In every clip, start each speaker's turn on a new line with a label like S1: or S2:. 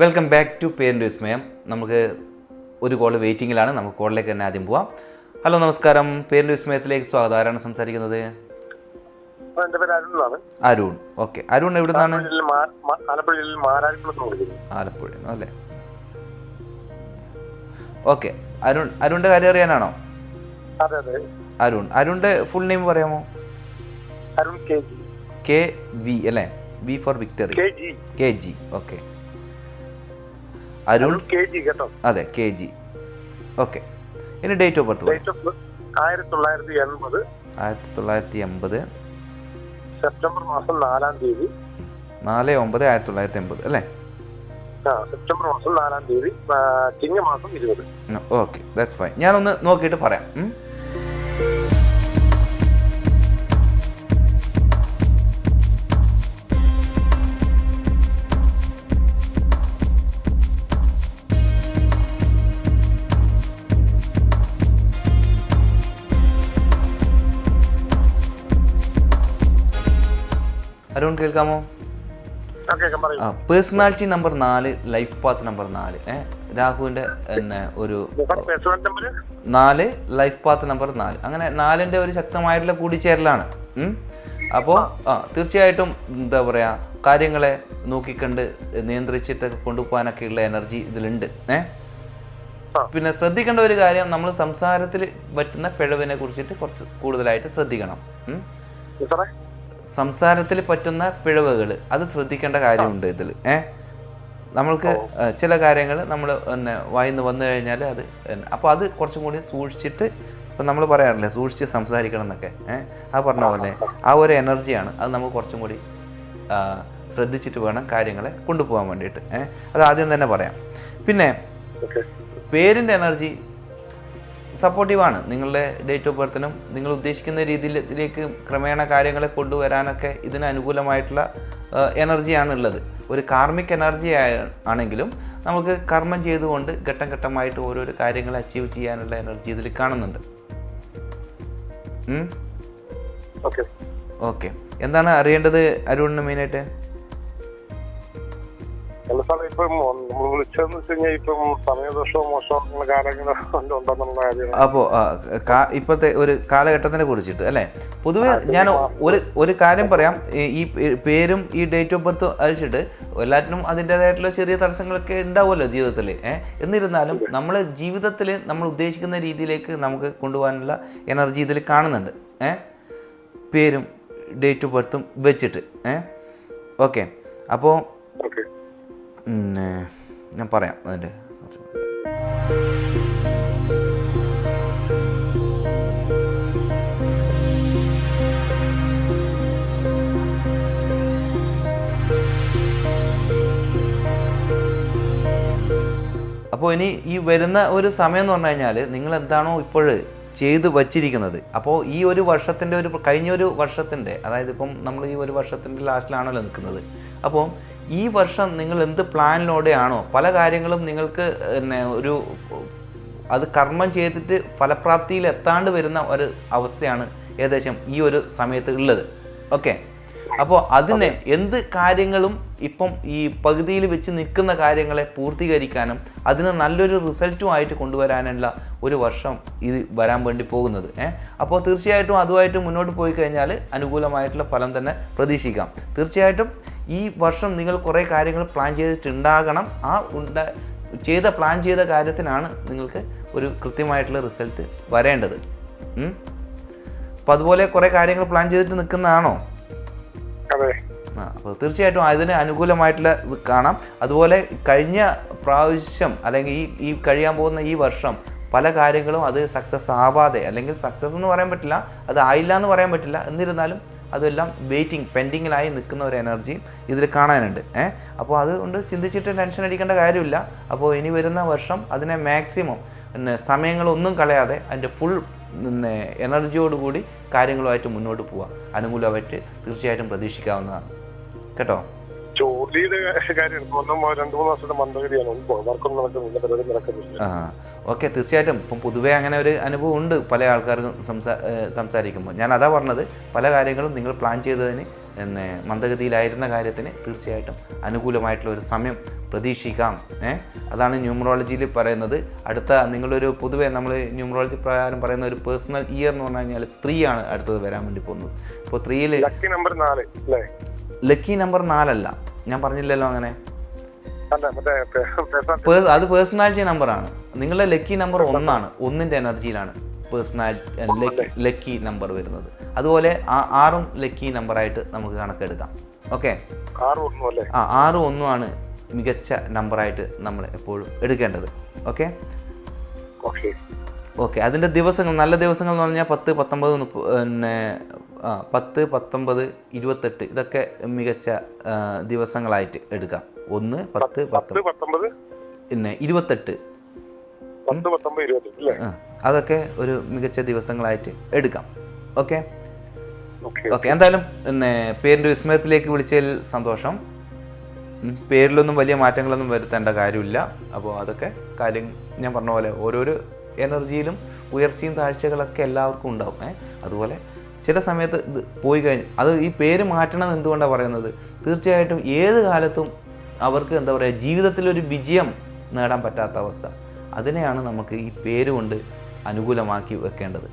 S1: Welcome back to parent വിസ്മയം നമുക്ക് ഒരു കോൾ വെയിറ്റിങ്ങിലാണ് നമുക്ക് കോളിലേക്ക് തന്നെ ആദ്യം പോവാം. ഹലോ നമസ്കാരം. പേരന്റ് വിസ്മയത്തിലേക്ക് സ്വാഗതം. ആരാണ് സംസാരിക്കുന്നത്?
S2: അരുൺ.
S1: ഓക്കെ അരുൺ എവിടെ നിന്നാണ്
S2: ആലപ്പുഴ
S1: അല്ലേ? ഓക്കെ അരുൺ അരുണിന്റെ കാര്യം അറിയാനാണോ? അരുൺ. അരുണിന്റെ ഫുൾ നെയിം പറയാമോ?
S2: അരുൺ കെ
S1: വി അല്ലേ? V for victory
S2: K G.
S1: Okay Arun?
S2: Arun K G കേട്ടോ.
S1: അതെ കെ ജി. ഓക്കെ. ഇനി date of birth
S2: date of ആയിരത്തി തൊള്ളായിരത്തി എൺപത്
S1: ആയിരത്തി തൊള്ളായിരത്തി എൺപത്
S2: സെപ്റ്റംബർ മാസം നാലാം തീയതി.
S1: നാല് ഒമ്പത് ആയിരത്തി തൊള്ളായിരത്തി എൺപത് അല്ലേ?
S2: ആ സെപ്റ്റംബർ മാസം നാലാം തീയതി ചിങ്ങമാസം ഇരുപത്.
S1: ഓക്കെ ദാറ്റ്സ് ഫൈൻ ഞാനൊന്ന് നോക്കിയിട്ട് പറയാം. കേൾക്കാമോ? ആ പേഴ്സണാലിറ്റി നമ്പർ നാല് ലൈഫ് പാത്ത് നമ്പർ നാല് ഏഹ് രാഹുവിന്റെ പിന്നെ ഒരു നാല് ലൈഫ് പാത്ത് നമ്പർ നാല്. അങ്ങനെ നാലിന്റെ ഒരു ശക്തമായിട്ടുള്ള കൂടിച്ചേരലാണ്. അപ്പോൾ ആ തീർച്ചയായിട്ടും എന്താ പറയുക കാര്യങ്ങളെ നോക്കിക്കണ്ട് നിയന്ത്രിച്ചിട്ടൊക്കെ കൊണ്ടുപോകാനൊക്കെയുള്ള എനർജി ഇതിലുണ്ട്
S2: ഏഹ്
S1: പിന്നെ ശ്രദ്ധിക്കേണ്ട ഒരു കാര്യം നമ്മൾ സംസാരത്തിൽ പറ്റുന്ന പിഴവിനെ കുറിച്ചിട്ട് കുറച്ച് കൂടുതലായിട്ട് ശ്രദ്ധിക്കണം സംസാരത്തിൽ പറ്റുന്ന പിഴവുകൾ അത് ശ്രദ്ധിക്കേണ്ട കാര്യമുണ്ട് ഇതിൽ ഏ? നമ്മൾക്ക് ചില കാര്യങ്ങൾ നമ്മൾ പിന്നെ വായിന്ന് വന്നു കഴിഞ്ഞാൽ അത് അപ്പോൾ അത് കുറച്ചും കൂടി സൂക്ഷിച്ചിട്ട് ഇപ്പം നമ്മൾ പറയാറില്ലേ സൂക്ഷിച്ച് സംസാരിക്കണം എന്നൊക്കെ. ഏഹ് അത് പറഞ്ഞ പോലെ ആ ഒരു എനർജിയാണ് അത് നമുക്ക് കുറച്ചും കൂടി ശ്രദ്ധിച്ചിട്ട് വേണം കാര്യങ്ങളെ കൊണ്ടുപോകാൻ വേണ്ടിയിട്ട്. ഏഹ് അത് ആദ്യം തന്നെ പറയാം. പിന്നെ പേരിന്റെ എനർജി സപ്പോർട്ടീവാണ് നിങ്ങളുടെ ഡേറ്റ് ഓഫ് ബർത്തിനും നിങ്ങൾ ഉദ്ദേശിക്കുന്ന രീതിയിലേക്ക് ക്രമേണ കാര്യങ്ങളെ കൊണ്ടുവരാനൊക്കെ ഇതിന് അനുകൂലമായിട്ടുള്ള എനർജിയാണ് ഉള്ളത് ഒരു കാർമിക് എനർജി ആണെങ്കിലും നമുക്ക് കർമ്മം ചെയ്തുകൊണ്ട് ഘട്ടം ഘട്ടമായിട്ട് ഓരോരോ കാര്യങ്ങൾ അച്ചീവ് ചെയ്യാനുള്ള എനർജി ഇതിൽ കാണുന്നുണ്ട്.
S2: ഓക്കെ
S1: ഓക്കെ എന്താണ് അറിയേണ്ടത് അരുണിന് മെയിനായിട്ട്
S2: അല്ല സാറേ ഇപ്പം നമ്മൾ വിളിച്ചതെന്ന് വെച്ച് കഴിഞ്ഞാൽ ഇപ്പം സമയദോഷവും അങ്ങനെ കാര്യങ്ങളും ഉണ്ടെന്നുള്ള കാര്യം
S1: അപ്പോൾ ഇപ്പോഴത്തെ ഒരു കാലഘട്ടത്തിനെ കുറിച്ചിട്ട് അല്ലേ? പൊതുവെ ഞാൻ ഒരു ഒരു കാര്യം പറയാം. ഈ- പേരും ഈ ഡേറ്റ് ഓഫ് ബർത്ത് അഴിച്ചിട്ട് എല്ലാറ്റിനും അതിന്റേതായിട്ടുള്ള ചെറിയ തടസ്സങ്ങളൊക്കെ ഉണ്ടാവുമല്ലോ ജീവിതത്തിൽ ഏഹ് എന്നിരുന്നാലും നമ്മൾ ജീവിതത്തിൽ നമ്മൾ ഉദ്ദേശിക്കുന്ന രീതിയിലേക്ക് നമുക്ക് കൊണ്ടുപോകാനുള്ള എനർജി ഇതിൽ കാണുന്നുണ്ട് ഏഹ് പേരും ഡേറ്റ് ഓഫ് ബർത്തും വെച്ചിട്ട് ഏഹ് ഓക്കെ. അപ്പോൾ പിന്നെ ഞാൻ പറയാം അതിന്റെ അപ്പോൾ ഇനി ഈ വരുന്ന ഒരു സമയം എന്ന് പറഞ്ഞു കഴിഞ്ഞാൽ നിങ്ങൾ എന്താണോ ഇപ്പോൾ ചെയ്ത് വച്ചിരിക്കുന്നത്. അപ്പോൾ ഈ ഒരു വർഷത്തിന്റെ ഒരു കഴിഞ്ഞ ഒരു വർഷത്തിന്റെ അതായത് ഇപ്പം നമ്മൾ ഈ ഒരു വർഷത്തിന്റെ ലാസ്റ്റിലാണല്ലോ നിൽക്കുന്നത്. അപ്പോൾ ഈ വർഷം നിങ്ങൾ എന്ത് പ്ലാനിലൂടെയാണോ പല കാര്യങ്ങളും നിങ്ങൾക്ക് പിന്നെ ഒരു അത് കർമ്മം ചെയ്തിട്ട് ഫലപ്രാപ്തിയിൽ എത്താണ്ട് വരുന്ന ഒരു അവസ്ഥയാണ് ഏകദേശം ഈ ഒരു സമയത്ത് ഉള്ളത്. ഓക്കെ? അപ്പോൾ അതിനെ എന്ത് കാര്യങ്ങളും ഇപ്പം ഈ പകുതിയിൽ വെച്ച് നിൽക്കുന്ന കാര്യങ്ങളെ പൂർത്തീകരിക്കാനും അതിന് നല്ലൊരു റിസൾട്ടുമായിട്ട് കൊണ്ടുവരാനുള്ള ഒരു വർഷം ഇത് വരാൻ വേണ്ടി പോകുന്നത്. ഏഹ് അപ്പോൾ തീർച്ചയായിട്ടും അതുമായിട്ട് മുന്നോട്ട് പോയി കഴിഞ്ഞാൽ അനുകൂലമായിട്ടുള്ള ഫലം തന്നെ പ്രതീക്ഷിക്കാം. തീർച്ചയായിട്ടും ഈ വർഷം നിങ്ങൾ കുറേ കാര്യങ്ങൾ പ്ലാൻ ചെയ്തിട്ടുണ്ടാകണം. ആ ഉണ്ട ചെയ്ത പ്ലാൻ ചെയ്ത കാര്യത്തിനാണ് നിങ്ങൾക്ക് ഒരു കൃത്യമായിട്ടുള്ള റിസൾട്ട് വരേണ്ടത്. അപ്പം അപ്പോൾ അതുപോലെ കുറേ കാര്യങ്ങൾ പ്ലാൻ ചെയ്തിട്ട് നിൽക്കുന്നതാണോ? അപ്പോൾ തീർച്ചയായിട്ടും അതിന് അനുകൂലമായിട്ടുള്ള ഇത് കാണാം. അതുപോലെ കഴിഞ്ഞ പ്രാവശ്യം അല്ലെങ്കിൽ ഈ ഈ കഴിയാൻ പോകുന്ന ഈ വർഷം പല കാര്യങ്ങളും അത് സക്സസ് ആവാതെ അല്ലെങ്കിൽ സക്സസ് എന്ന് പറയാൻ പറ്റില്ല അത് ആയില്ല എന്ന് പറയാൻ പറ്റില്ല എന്നിരുന്നാലും അതെല്ലാം വെയിറ്റിംഗ് പെൻഡിങ്ങിലായി നിൽക്കുന്ന ഒരു എനർജി ഇതിൽ കാണാനുണ്ട്. ഏഹ് അപ്പോൾ അതുകൊണ്ട് ചിന്തിച്ചിട്ട് ടെൻഷൻ അടിക്കേണ്ട കാര്യമില്ല. അപ്പോൾ ഇനി വരുന്ന വർഷം അതിനെ മാക്സിമം പിന്നെ സമയങ്ങളൊന്നും കളയാതെ അതിന്റെ ഫുൾ പിന്നെ എനർജിയോടുകൂടി കാര്യങ്ങളുമായിട്ട് മുന്നോട്ട് പോവാം. അനുകൂലമായിട്ട് തീർച്ചയായിട്ടും പ്രതീക്ഷിക്കാവുന്നതാണ് കേട്ടോ?
S2: ജോലിയുടെ കാര്യം രണ്ടു മൂന്ന് വർഷത്തെ മന്ദഗതിയാണ് വർക്കൊന്നും നടക്കുന്നില്ല പരിപാടി നടക്കുന്നില്ല.
S1: ആ ഓക്കെ തീർച്ചയായിട്ടും. ഇപ്പം പൊതുവേ അങ്ങനെ ഒരു അനുഭവം ഉണ്ട് പല ആൾക്കാർക്കും സംസാ സംസാരിക്കുമ്പോൾ. ഞാൻ അതാ പറഞ്ഞത് പല കാര്യങ്ങളും നിങ്ങൾ പ്ലാൻ ചെയ്തതിന് പിന്നെ മന്ദഗതിയിലായിരുന്ന കാര്യത്തിന് തീർച്ചയായിട്ടും അനുകൂലമായിട്ടുള്ള ഒരു സമയം പ്രതീക്ഷിക്കാം അതാണ് ന്യൂമറോളജിയിൽ പറയുന്നത്. അടുത്ത നിങ്ങളൊരു പൊതുവെ നമ്മൾ ന്യൂമറോളജി പ്രകാരം പറയുന്ന ഒരു പേഴ്സണൽ ഇയർ എന്ന് പറഞ്ഞു കഴിഞ്ഞാൽ ത്രീ ആണ് അടുത്തത് വരാൻ വേണ്ടി പോകുന്നത്. അപ്പോൾ ത്രീയിൽ
S2: ലക്കി നമ്പർ നാല് അല്ലേ?
S1: ലക്കി നമ്പർ നാലല്ല. ഞാൻ പറഞ്ഞില്ലല്ലോ അങ്ങനെ. അത് പേഴ്സണാലിറ്റി നമ്പറാണ് നിങ്ങളുടെ ലക്കി നമ്പർ ഒന്നാണ് ഒന്നിന്റെ എനർജിയിലാണ് പേഴ്സണാലിറ്റി ലക്കി നമ്പർ വരുന്നത്. അതുപോലെ ആ ആറും ലക്കി നമ്പറായിട്ട് നമുക്ക് കണക്കെടുക്കാം. ഓക്കെ
S2: ആറ് ഒന്നും അല്ലേ?
S1: ആ ആറ് ഒന്നുമാണ് മികച്ച നമ്പറായിട്ട് നമ്മൾ എപ്പോഴും എടുക്കേണ്ടത്. ഓക്കെ
S2: ഓക്കെ
S1: അതിന്റെ ദിവസങ്ങൾ നല്ല ദിവസങ്ങൾ എന്ന് പറഞ്ഞാൽ പത്ത് പത്തൊമ്പത് പിന്നെ ആ പത്ത് പത്തൊമ്പത് ഇരുപത്തെട്ട് ഇതൊക്കെ മികച്ച ദിവസങ്ങളായിട്ട് എടുക്കാം. ഒന്ന് പത്ത്
S2: പത്ത്
S1: പത്തൊമ്പത്
S2: പത്തൊമ്പത്?
S1: പിന്നെ ഇരുപത്തെട്ട്.
S2: പത്ത് പത്തൊമ്പത് ഇരുപത്തെട്ട് അല്ലേ
S1: അതൊക്കെ ഒരു മികച്ച ദിവസങ്ങളായിട്ട് എടുക്കാം. ഓക്കെ?
S2: ഓക്കെ
S1: എന്തായാലും പിന്നെ പേരിന്റെ വിസ്മയത്തിലേക്ക് വിളിച്ചതിൽ സന്തോഷം. പേരിലൊന്നും വലിയ മാറ്റങ്ങളൊന്നും വരുത്തേണ്ട കാര്യമില്ല. അപ്പോൾ അതൊക്കെ കാര്യം ഞാൻ പറഞ്ഞ പോലെ ഓരോരോ എനർജിയിലും ഉയർച്ചയും താഴ്ചകളൊക്കെ എല്ലാവർക്കും ഉണ്ടാവും. അതുപോലെ ചില സമയത്ത് ഇത് പോയി കഴിഞ്ഞ് അത് ഈ പേര് മാറ്റണമെന്ന് എന്തുകൊണ്ടാണ് പറയുന്നത്? തീർച്ചയായിട്ടും ഏത് കാലത്തും അവർക്ക് എന്താ പറയുക ജീവിതത്തിലൊരു വിജയം നേടാൻ പറ്റാത്ത അവസ്ഥ. അതിനെയാണ് നമുക്ക് ഈ പേര് കൊണ്ട് അനുകൂലമാക്കി വെക്കേണ്ടത്.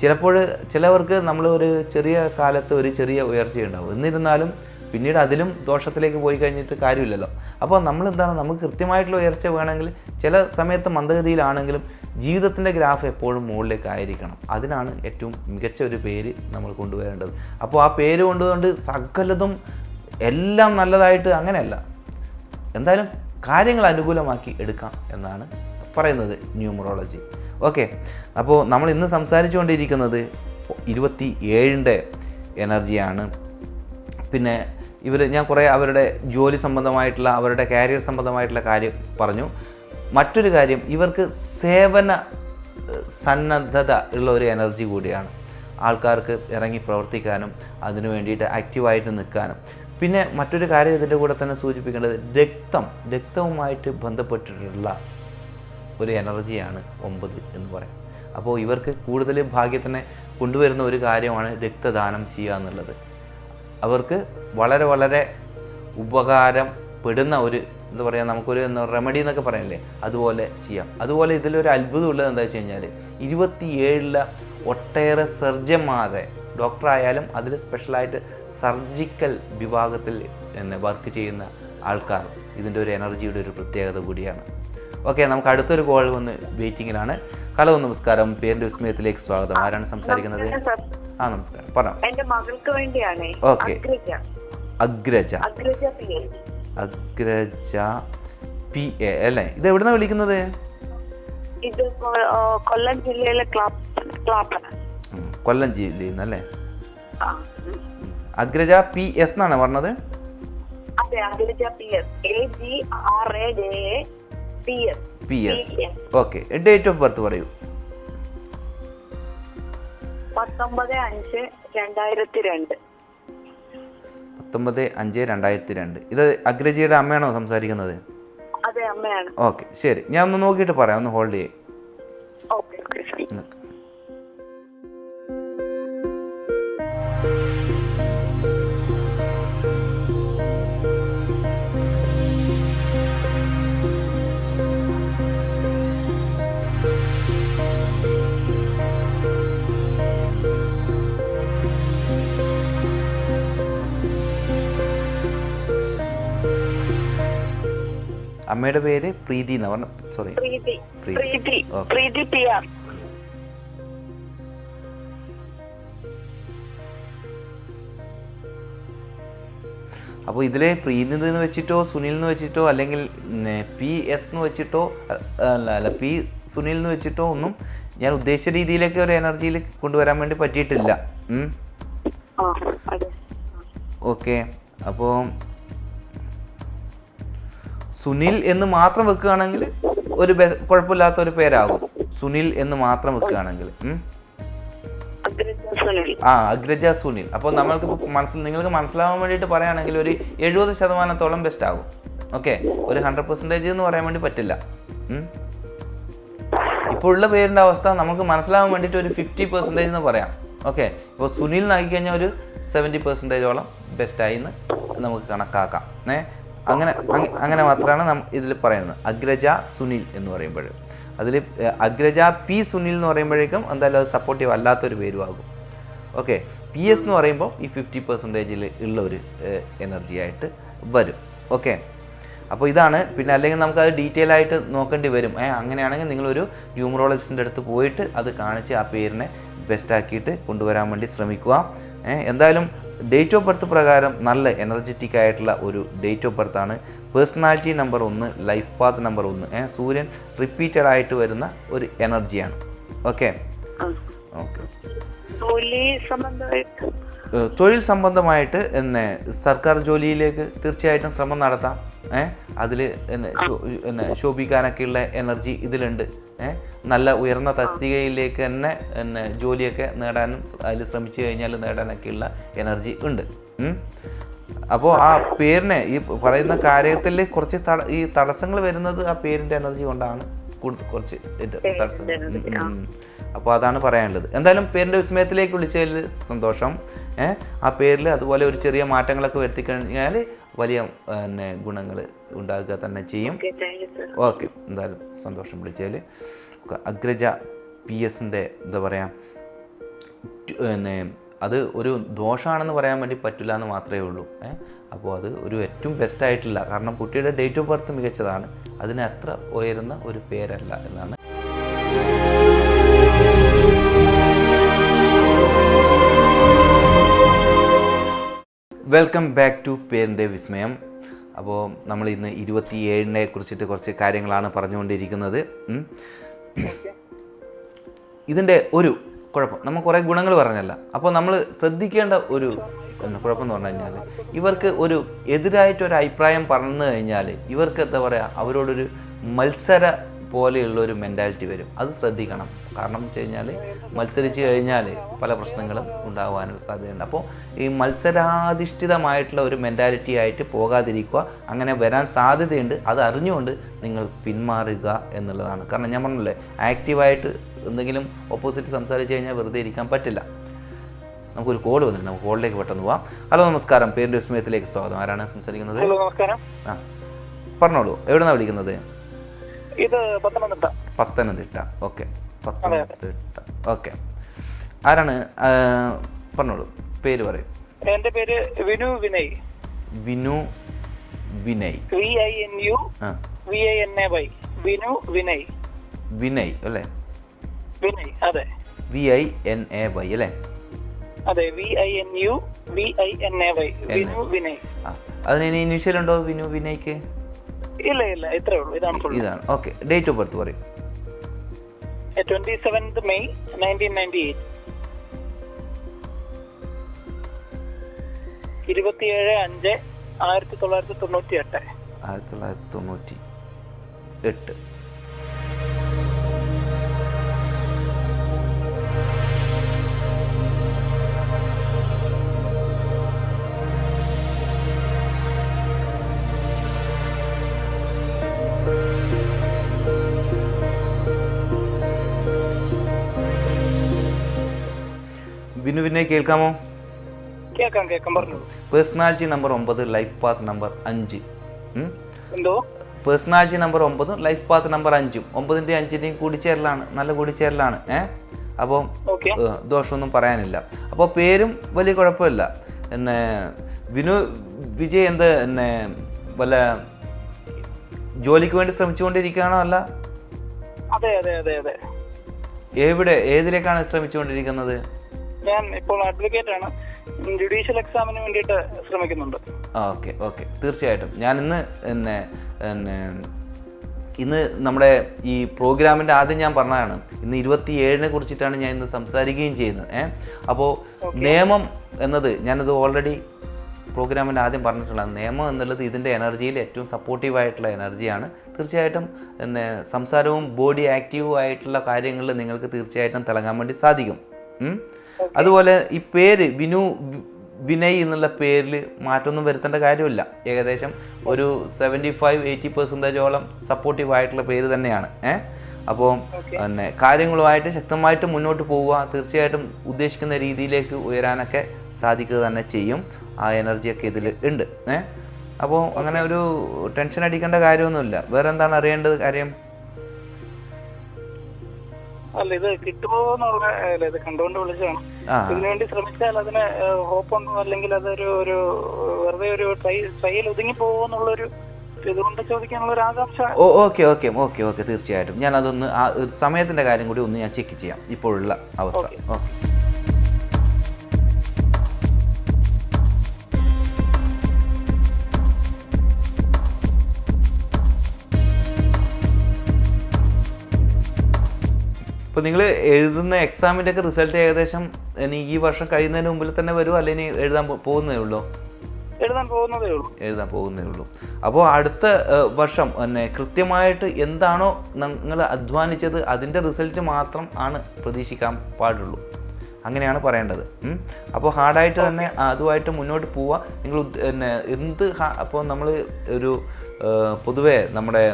S1: ചിലപ്പോൾ ചിലവർക്ക് നമ്മൾ ഒരു ചെറിയ കാലത്ത് ഒരു ചെറിയ ഉയർച്ചയുണ്ടാവും എന്നിരുന്നാലും പിന്നീട് അതിലും ദോഷത്തിലേക്ക് പോയി കഴിഞ്ഞിട്ട് കാര്യമില്ലല്ലോ. അപ്പോൾ നമ്മൾ എന്താണ് നമുക്ക് കൃത്യമായിട്ടുള്ള ഉയർച്ച വേണമെങ്കിൽ ചില സമയത്ത് മന്ദഗതിയിലാണെങ്കിലും ജീവിതത്തിന്റെ ഗ്രാഫ് എപ്പോഴും മുകളിലേക്ക് ആയിരിക്കണം. അതിനാണ് ഏറ്റവും മികച്ച ഒരു പേര് നമ്മൾ കൊണ്ടുവരേണ്ടത്. അപ്പോൾ ആ പേര് കൊണ്ടുകൊണ്ട് സകലതും എല്ലാം നല്ലതായിട്ട് അങ്ങനെയല്ല. എന്തായാലും കാര്യങ്ങൾ അനുകൂലമാക്കി എടുക്കാം എന്നാണ് പറയുന്നത് ന്യൂമറോളജി. ഓക്കെ അപ്പോൾ നമ്മൾ ഇന്ന് സംസാരിച്ചുകൊണ്ടിരിക്കുന്നത് ഇരുപത്തി ഏഴിന്റെ എനർജിയാണ്. പിന്നെ ഇവർ ഞാൻ കുറേ അവരുടെ ജോലി സംബന്ധമായിട്ടുള്ള അവരുടെ കാരിയർ സംബന്ധമായിട്ടുള്ള കാര്യം പറഞ്ഞു. മറ്റൊരു കാര്യം ഇവർക്ക് സേവന സന്നദ്ധത ഉള്ള ഒരു എനർജി കൂടിയാണ്. ആൾക്കാർക്ക് ഇറങ്ങി പ്രവർത്തിക്കാനും അതിനു വേണ്ടിയിട്ട് ആക്റ്റീവായിട്ട് നിൽക്കാനും. പിന്നെ മറ്റൊരു കാര്യം ഇതിന്റെ കൂടെ തന്നെ സൂചിപ്പിക്കേണ്ടത് രക്തം രക്തവുമായിട്ട് ബന്ധപ്പെട്ടിട്ടുള്ള ഒരു എനർജിയാണ് ഒമ്പത് എന്ന് പറയാം. അപ്പോൾ ഇവർക്ക് കൂടുതൽ ഭാഗ്യത്തിനെ കൊണ്ടുവരുന്ന ഒരു കാര്യമാണ് രക്തദാനം ചെയ്യുക എന്നുള്ളത്. അവർക്ക് വളരെ വളരെ ഉപകാരം പെടുന്ന ഒരു എന്താ പറയുക നമുക്കൊരു റെമഡി എന്നൊക്കെ പറയല്ലേ അതുപോലെ ചെയ്യാം. അതുപോലെ ഇതിലൊരു അത്ഭുതം ഉള്ളത് എന്താ വെച്ച് കഴിഞ്ഞാൽ ഇരുപത്തിയേഴിലെ ഒട്ടേറെ സർജന്മാരെ ഡോക്ടറായാലും അതിൽ സ്പെഷ്യലായിട്ട് സർജിക്കൽ വിഭാഗത്തിൽ എന്നെ വർക്ക് ചെയ്യുന്ന ആൾക്കാർ ഇതിന്റെ ഒരു എനർജിയുടെ ഒരു പ്രത്യേകത കൂടിയാണ്. ഓക്കെ നമുക്ക് അടുത്തൊരു കോൾ വന്ന് വെയിറ്റിംഗിലാണ് ഹലോ നമസ്കാരം. പേരിന്റെ വിസ്മയത്തിലേക്ക് സ്വാഗതം. ആരാണ് സംസാരിക്കുന്നത്? ആ നമസ്കാരം. പറഞ്ഞു.
S3: എന്റെ മകൾക്ക് വേണ്ടിയാണേ.
S1: Okay.
S3: Agraja.
S1: Agraja.
S3: P A.
S1: അല്ലേ? ഇത് എവിടുന്നാ വിളിക്കുന്നത്?
S3: ഇത് കൊല്ലം ജില്ലയിലെ
S1: കൊല്ലം ജില്ലയിൽ നിന്ന് അല്ലേ? അഗ്രജ പി എസ് എന്നാണ് പറഞ്ഞത്?
S3: അതെ Agraja P S. A G R A A P S
S1: okay date of birth പറയൂ.
S3: പത്തൊമ്പത് അഞ്ച് രണ്ടായിരത്തി രണ്ട്.
S1: പത്തൊമ്പത് അഞ്ച് രണ്ടായിരത്തി രണ്ട്. ഇത് അഗ്രജിയുടെ അമ്മയാണോ സംസാരിക്കുന്നത്? ഓക്കെ ശരി. ഞാൻ ഒന്ന് നോക്കിയിട്ട് പറയാം. ഒന്ന് ഹോൾഡ് ചെയ്യേ. അമ്മയുടെ പേര് പ്രീതി എന്ന് പറഞ്ഞ sorry
S3: Preethi.
S1: Preethi.
S3: Preethi. P R.
S1: അപ്പോൾ ഇതിൽ പ്രീതിത് എന്ന് വെച്ചിട്ടോ സുനിൽ എന്ന് വെച്ചിട്ടോ അല്ലെങ്കിൽ പി എസ് എന്ന് വെച്ചിട്ടോ അല്ല അല്ല പി സുനിൽ എന്ന് വെച്ചിട്ടോ ഒന്നും ഞാൻ ഉദ്ദേശിച്ച രീതിയിലേക്ക് ഒരു എനർജിയിൽ കൊണ്ടുവരാൻ വേണ്ടി പറ്റിയിട്ടില്ല. ഓക്കെ അപ്പോൾ സുനിൽ എന്ന് മാത്രം വെക്കുകയാണെങ്കിൽ ഒരു കുഴപ്പമില്ലാത്ത ഒരു പേരാകും. സുനിൽ എന്ന് മാത്രം വെക്കുകയാണെങ്കിൽ ആ അഗ്രജ സുനിൽ. അപ്പോൾ നമ്മൾക്ക് മനസ്സിൽ നിങ്ങൾക്ക് മനസ്സിലാവാൻ വേണ്ടിയിട്ട് പറയുകയാണെങ്കിൽ ഒരു എഴുപത് ശതമാനത്തോളം ബെസ്റ്റ് ആകും. ഓക്കെ ഒരു ഹൺഡ്രഡ് പെർസെന്റേജ് എന്ന് പറയാൻ വേണ്ടി പറ്റില്ല. ഇപ്പോൾ ഉള്ള പേരിന്റെ അവസ്ഥ നമുക്ക് മനസ്സിലാവാൻ വേണ്ടിയിട്ട് ഒരു ഫിഫ്റ്റി പെർസെന്റേജ് എന്ന് പറയാം. ഓക്കെ ഇപ്പോൾ സുനിൽ നാക്കി കഴിഞ്ഞാൽ ഒരു സെവന്റി പെർസെന്റേജോളം ബെസ്റ്റായി എന്ന് നമുക്ക് കണക്കാക്കാം. ഏ? അങ്ങനെ അങ്ങനെ മാത്രമാണ് ഇതിൽ പറയുന്നത്. അഗ്രജ സുനിൽ എന്ന് പറയുമ്പോൾ. അതിൽ അഗ്രജ പി സുനിൽ എന്ന് പറയുമ്പോഴേക്കും എന്തായാലും അത് സപ്പോർട്ടീവ് അല്ലാത്തൊരു ആകും ഓക്കെ. പി എസ് എന്ന് പറയുമ്പോൾ ഈ ഫിഫ്റ്റി പെർസെന്റേജിൽ ഉള്ള ഒരു എനർജി ആയിട്ട് വരും. ഓക്കെ. അപ്പോൾ ഇതാണ്. പിന്നെ അല്ലെങ്കിൽ നമുക്കത് ഡീറ്റെയിൽ ആയിട്ട് നോക്കേണ്ടി വരും. ഏ അങ്ങനെയാണെങ്കിൽ നിങ്ങളൊരു ന്യൂമറോളജിസ്റ്റിന്റെ അടുത്ത് പോയിട്ട് അത് കാണിച്ച് ആ പേരിനെ ബെസ്റ്റ് ആക്കിയിട്ട് കൊണ്ടുവരാൻ വേണ്ടി ശ്രമിക്കുക. എന്തായാലും ഡേറ്റ് ഓഫ് ബർത്ത് പ്രകാരം നല്ല എനർജറ്റിക് ആയിട്ടുള്ള ഒരു ഡേറ്റ് ഓഫ് ബർത്ത് ആണ്. പേഴ്സണാലിറ്റി നമ്പർ ഒന്ന് ലൈഫ് പാത്ത് നമ്പർ ഒന്ന്. ഏഹ് സൂര്യൻ റിപ്പീറ്റഡ് ആയിട്ട് വരുന്ന ഒരു എനർജിയാണ് ഓക്കെ ഓക്കെ തൊഴിൽ സംബന്ധമായിട്ട്? എന്നെ സർക്കാർ ജോലിയിലേക്ക് തീർച്ചയായിട്ടും ശ്രമം നടത്താം. ഏഹ് അതിൽ എന്നെ ശോഭിക്കാനൊക്കെയുള്ള എനർജി ഇതിലുണ്ട്. നല്ല ഉയർന്ന തസ്തികയിലേക്ക് തന്നെ എന്നെ ജോലിയൊക്കെ നേടാനും അതിൽ ശ്രമിച്ചു കഴിഞ്ഞാൽ നേടാനൊക്കെയുള്ള എനർജി ഉണ്ട്. അപ്പോൾ ആ പേരിനെ ഈ പറയുന്ന കാര്യത്തിൽ കുറച്ച് ഈ തടസ്സങ്ങൾ വരുന്നത് ആ പേരിന്റെ എനർജി കൊണ്ടാണ്. കൂടുതൽ കുറച്ച് ഇത് ഉം. അപ്പോൾ അതാണ് പറയാനുള്ളത്. എന്തായാലും പേരിന്റെ വിസ്മയത്തിലേക്ക് വിളിച്ചതിൽ സന്തോഷം. ഏഹ് ആ പേരിൽ അതുപോലെ ഒരു ചെറിയ മാറ്റങ്ങളൊക്കെ വരുത്തി കഴിഞ്ഞാൽ വലിയ പിന്നെ ഗുണങ്ങൾ ഉണ്ടാകുക തന്നെ ചെയ്യും.
S3: ഓക്കെ
S1: എന്തായാലും സന്തോഷം വിളിച്ചതിൽ. അഗ്രജ പി എസിന്റെ എന്താ പറയുക പിന്നെ അത് ഒരു ദോഷമാണെന്ന് പറയാൻ വേണ്ടി പറ്റില്ല എന്ന് മാത്രമേ ഉള്ളൂ. അപ്പോൾ അത് ഒരു ഏറ്റവും ബെസ്റ്റ് ആയിട്ടില്ല. കാരണം കുട്ടിയുടെ ഡേറ്റ് ഓഫ് ബർത്ത് മികച്ചതാണ്. അതിന് അത്ര ഉയരുന്ന ഒരു പേരല്ല എന്നാണ്. വെൽക്കം ബാക്ക് ടു പേരിന്റെ വിസ്മയം. അപ്പോൾ നമ്മൾ ഇന്ന് ഇരുപത്തി ഏഴിനെ കുറിച്ചിട്ട് കുറച്ച് കാര്യങ്ങളാണ് പറഞ്ഞുകൊണ്ടിരിക്കുന്നത്. ഇതിന്റെ ഒരു കുഴപ്പം. നമ്മൾ കുറേ ഗുണങ്ങൾ പറഞ്ഞല്ല. അപ്പോൾ നമ്മൾ ശ്രദ്ധിക്കേണ്ട ഒരു കുഴപ്പം എന്ന് പറഞ്ഞു കഴിഞ്ഞാൽ ഇവർക്ക് ഒരു എതിരായിട്ട് ഒരു അഭിപ്രായം പറഞ്ഞു കഴിഞ്ഞാൽ ഇവർക്ക് എന്താ പറയുക അവരോടൊരു മത്സര പോലെയുള്ള ഒരു മെന്റാലിറ്റി വരും. അത് ശ്രദ്ധിക്കണം. കാരണം വെച്ച് കഴിഞ്ഞാൽ മത്സരിച്ച് കഴിഞ്ഞാൽ പല പ്രശ്നങ്ങളും ഉണ്ടാകാനുള്ള സാധ്യതയുണ്ട്. അപ്പോൾ ഈ മത്സരാധിഷ്ഠിതമായിട്ടുള്ള ഒരു മെന്റാലിറ്റി ആയിട്ട് പോകാതിരിക്കുക അങ്ങനെ വരാൻ സാധ്യതയുണ്ട്. അത് അറിഞ്ഞുകൊണ്ട് നിങ്ങൾ പിന്മാറുക എന്നുള്ളതാണ്. കാരണം ഞാൻ പറഞ്ഞില്ലേ ആക്റ്റീവായിട്ട് എന്തെങ്കിലും ഓപ്പോസിറ്റ് സംസാരിച്ച് കഴിഞ്ഞാൽ വെറുതെ ഇരിക്കാൻ പറ്റില്ല. നമുക്കൊരു കോൾ വന്നിട്ടുണ്ട്. നമുക്ക് കോളിലേക്ക് പെട്ടെന്ന് പോവാം. ഹലോ നമസ്കാരം. പേരിന്റെ വിസ്മയത്തിലേക്ക് സ്വാഗതം. ആരാണ് സംസാരിക്കുന്നത്? ആ. പറഞ്ഞോളൂ. എവിടെന്നാണ് വിളിക്കുന്നത്?
S2: ഇത് പത്തനംതിട്ട.
S1: പത്തനംതിട്ട. ഓക്കെ. പത്തനംതിട്ട. ഓക്കെ. ആരാണ്? പറഞ്ഞോളൂ. പേര് പറയും.
S2: എന്റെ പേര് Vinu Vinay.
S1: Vinu Vinay.
S2: V I N U V I N A Y. Vinu Vinay.
S1: Vinay അല്ലേ?
S2: വിനയ് അതെ.
S1: V I N A Y അല്ലേ?
S2: അതെ V I N U V I N A Y Vinu Vinay.
S1: അതിന് initial ഉണ്ടോ വിനു വിനയ്ക്ക്?
S2: ഇല്ല ഇല്ല ഇത്രേ ഉള്ളൂ. ഇതാണ്
S1: ഇതാണ്. ഓക്കെ ഡേറ്റ് ഓഫ് ബർത്ത് പറയും.
S2: Twenty seventh May nineteen ninety eight ഇരുപത്തിയേഴ് അഞ്ച് ആയിരത്തി തൊള്ളായിരത്തി തൊണ്ണൂറ്റി എട്ട്
S1: ആയിരത്തി തൊള്ളായിരത്തി തൊണ്ണൂറ്റി എട്ട് വിനു വിനെ കേൾക്കാമോ?
S2: കേൾക്കാം കേൾക്കാം
S1: പേഴ്സണാലിറ്റി നമ്പർ ഒമ്പത് ലൈഫ് പാത്ത് നമ്പർ അഞ്ച്?
S2: എന്തോ?
S1: പേഴ്സണാലിറ്റി നമ്പർ ഒമ്പതും ലൈഫ് പാത്ത് നമ്പർ അഞ്ചും. ഒമ്പതിന്റെ അഞ്ചിന്റെയും കൂടിച്ചേരലാണ് നല്ല കൂടിച്ചേരലാണ് ഏ? അപ്പോൾ ദോഷമൊന്നും പറയാനില്ല. അപ്പോൾ പേരും വലിയ കുഴപ്പമില്ല. എന്നെ വിനു വിജയ് എന്ത് പിന്നെ വല്ല ജോലിക്ക് വേണ്ടി ശ്രമിച്ചുകൊണ്ടിരിക്കുകയാണോ അല്ല?
S2: അതെ അതെ അതെ അതെ.
S1: എവിടെ ഏതിലേക്കാണ് ശ്രമിച്ചുകൊണ്ടിരിക്കുന്നത്?
S2: ഞാൻ ഇപ്പോൾ അഡ്വക്കേറ്റ് ആണ്. ജുഡീഷ്യൽ എക്സാമിന് വേണ്ടിയിട്ട് ശ്രമിക്കുന്നുണ്ട്.
S1: Okay okay. തീർച്ചയായിട്ടും. ഞാൻ ഇന്ന് പിന്നെ പിന്നെ ഇന്ന് നമ്മുടെ ഈ പ്രോഗ്രാമിന്റെ ആദ്യം ഞാൻ പറഞ്ഞതാണ്. ഇന്ന് ഇരുപത്തി ഏഴിനെ കുറിച്ചിട്ടാണ് ഞാൻ ഇന്ന് സംസാരിക്കുകയും ചെയ്യുന്നത്. ഏ? അപ്പോൾ നിയമം എന്നത് ഞാനത് ഓൾറെഡി പ്രോഗ്രാമിന്റെ ആദ്യം പറഞ്ഞിട്ടുള്ള നിയമം എന്നുള്ളത് ഇതിന്റെ എനർജിയിൽ ഏറ്റവും സപ്പോർട്ടീവായിട്ടുള്ള എനർജിയാണ്. തീർച്ചയായിട്ടും എന്നെ സംസാരവും ബോഡി ആക്റ്റീവും ആയിട്ടുള്ള കാര്യങ്ങളിൽ നിങ്ങൾക്ക് തീർച്ചയായിട്ടും തിളങ്ങാൻ വേണ്ടി സാധിക്കും? അതുപോലെ ഈ പേര് വിനു വിനയ് എന്നുള്ള പേരിൽ മാറ്റമൊന്നും വരുത്തേണ്ട കാര്യമില്ല. ഏകദേശം ഒരു സെവന്റി ഫൈവ് എയ്റ്റി പെർസെന്റേജോളം സപ്പോർട്ടീവ് ആയിട്ടുള്ള പേര് തന്നെയാണ്. ഏ? അപ്പോൾ പിന്നെ കാര്യങ്ങളുമായിട്ട് ശക്തമായിട്ട് മുന്നോട്ട് പോവുക തീർച്ചയായിട്ടും ഉദ്ദേശിക്കുന്ന രീതിയിലേക്ക് ഉയരാനൊക്കെ സാധിക്കുക തന്നെ ചെയ്യും. ആ എനർജിയൊക്കെ ഇതിൽ ഉണ്ട്. ഏ? അപ്പോൾ അങ്ങനെ ഒരു ടെൻഷൻ അടിക്കേണ്ട കാര്യമൊന്നുമില്ല. വേറെ എന്താണ് അറിയേണ്ടത് കാര്യം?
S4: അല്ല ഇത് കിട്ടുമോന്നുള്ള അല്ല, ഇത് കണ്ടുകൊണ്ട് വിളിച്ചതാണ്.
S1: ആ.
S4: ഇതിനുവേണ്ടി ശ്രമിച്ചാൽ അതിന് ഹോപ്പൊന്നും അല്ലെങ്കിൽ അതൊരു ഒരു വെറുതെ ഒരു ട്രൈ ട്രയൽ ഒതുങ്ങി പോകുമെന്നുള്ളൊരു ഇതുകൊണ്ട് ചോദിക്കാനുള്ള ഒരു ആകാംക്ഷ
S1: ഓ ഓക്കെ ഓക്കെ ഓക്കെ ഓക്കെ തീർച്ചയായിട്ടും. ഞാൻ അതൊന്ന് ആ സമയത്തിന്റെ കാര്യം കൂടി ഒന്ന് ഞാൻ ചെക്ക് ചെയ്യാം. ഇപ്പോഴുള്ള അവസ്ഥ. ഓക്കെ. ഇപ്പോൾ നിങ്ങൾ എഴുതുന്ന എക്സാമിന്റെ ഒക്കെ റിസൾട്ട് ഏകദേശം ഇനി ഈ വർഷം കഴിയുന്നതിന് മുമ്പിൽ തന്നെ വരുമോ അല്ലെങ്കിൽ എഴുതാൻ പോകുന്നേ ഉള്ളൂ.
S4: എഴുതാൻ പോകുന്നതേ ഉള്ളൂ.
S1: എഴുതാൻ പോകുന്നേ ഉള്ളൂ. അപ്പോൾ അടുത്ത വർഷം തന്നെ കൃത്യമായിട്ട് എന്താണോ നിങ്ങൾ അധ്വാനിച്ചത് അതിന്റെ റിസൾട്ട് മാത്രം ആണ് പ്രതീക്ഷിക്കാൻ പാടുള്ളൂ. അങ്ങനെയാണ് പറയേണ്ടത്. അപ്പോൾ ഹാർഡായിട്ട് തന്നെ അതുമായിട്ട് മുന്നോട്ട് പോവുക നിങ്ങൾ എന്നെ പിന്നെ എന്ത് അപ്പോൾ നമ്മൾ ഒരു പൊതുവേ നമ്മുടെ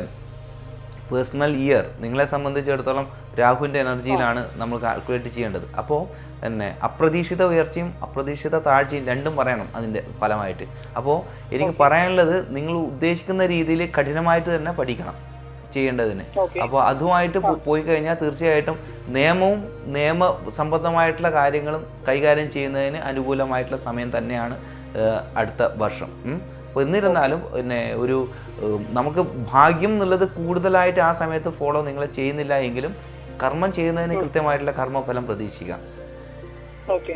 S1: പേഴ്സണൽ ഇയർ നിങ്ങളെ സംബന്ധിച്ചിടത്തോളം രാഹുവിന്റെ എനർജിയിലാണ് നമ്മൾ കാൽക്കുലേറ്റ് ചെയ്യേണ്ടത്. അപ്പോൾ തന്നെ അപ്രതീക്ഷിത ഉയർച്ചയും അപ്രതീക്ഷിത താഴ്ചയും രണ്ടും പറയണം അതിന്റെ ഫലമായിട്ട്. അപ്പോൾ എനിക്ക് പറയാനുള്ളത് നിങ്ങൾ ഉദ്ദേശിക്കുന്ന രീതിയിൽ കഠിനമായിട്ട് തന്നെ പഠിക്കണം ചെയ്യേണ്ടതിന്. അപ്പോൾ അതുമായിട്ട് പോയി കഴിഞ്ഞാൽ തീർച്ചയായിട്ടും നിയമവും നിയമ സംബന്ധമായിട്ടുള്ള കാര്യങ്ങളും കൈകാര്യം ചെയ്യുന്നതിന് അനുകൂലമായിട്ടുള്ള സമയം തന്നെയാണ് അടുത്ത വർഷം. അപ്പോൾ എന്നിരുന്നാലും പിന്നെ ഒരു നമുക്ക് ഭാഗ്യം എന്നുള്ളത് കൂടുതലായിട്ട് ആ സമയത്ത് ഫോളോ നിങ്ങൾ ചെയ്യുന്നില്ല എങ്കിലും കർമ്മം ചെയ്യുന്നതിന് കൃത്യമായിട്ടുള്ള കർമ്മഫലം പ്രതീക്ഷിക്കാം.
S4: ഓക്കെ.